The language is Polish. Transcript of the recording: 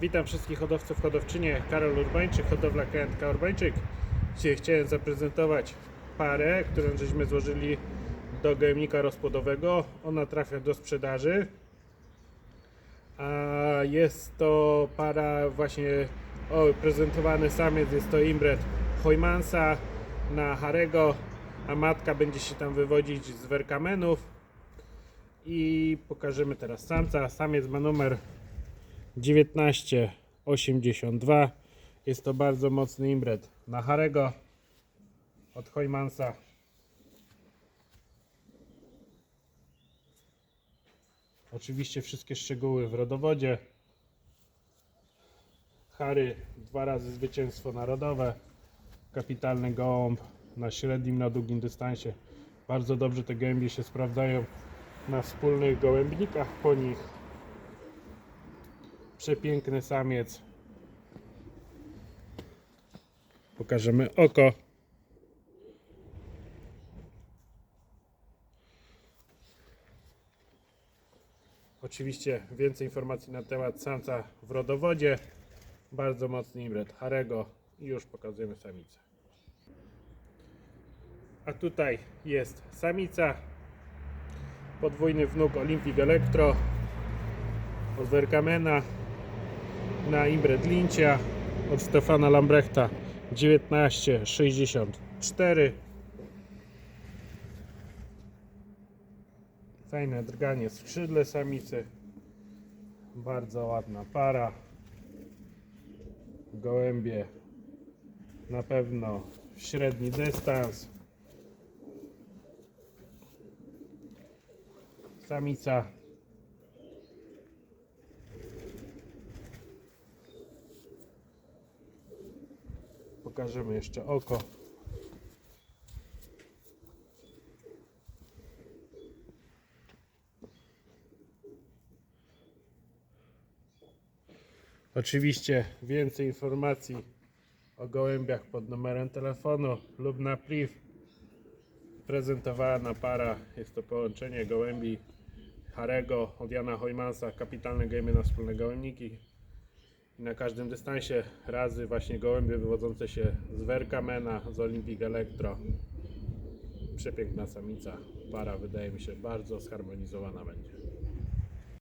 Witam wszystkich hodowców, hodowczynie. Karol Urbańczyk, hodowla KNK Urbańczyk. Dzisiaj chciałem zaprezentować parę, którą żeśmy złożyli do gojemnika rozpłodowego. Ona trafia do sprzedaży. A jest to para właśnie o, prezentowany samiec, jest to imbret Hojmansa na Harego, a matka będzie się tam wywodzić z Werkamenów. I pokażemy teraz samca. Samiec ma numer 1982. Jest to bardzo mocny imbret na Harego od Hojmansa. Oczywiście wszystkie szczegóły w rodowodzie. Harry dwa razy zwycięstwo narodowe. Kapitalny gołąb na średnim, na długim dystansie. Bardzo dobrze te gębie się sprawdzają na wspólnych gołębnikach po nich. Przepiękny samiec. Pokażemy oko. Oczywiście więcej informacji na temat samca w rodowodzie. Bardzo mocny imbret Harego i już pokazujemy samicę. A tutaj jest samica. Podwójny wnuk Olympic Electro od Werkamena na Imbred Lincia od Stefana Lambrechta. 1964 Fajne drganie skrzydle samicy. Bardzo ładna para. Gołębie na pewno średni dystans. Samica pokażemy jeszcze oko Oczywiście więcej informacji o gołębiach pod numerem telefonu lub na priv. Prezentowana para jest to połączenie gołębi Harego od Jana Hojmansa, kapitalne gejmy na wspólne gołębniki. I na każdym dystansie razy właśnie gołębie wywodzące się z Werkamena, z Olympic Electro. Przepiękna samica. Para wydaje mi się bardzo zharmonizowana będzie.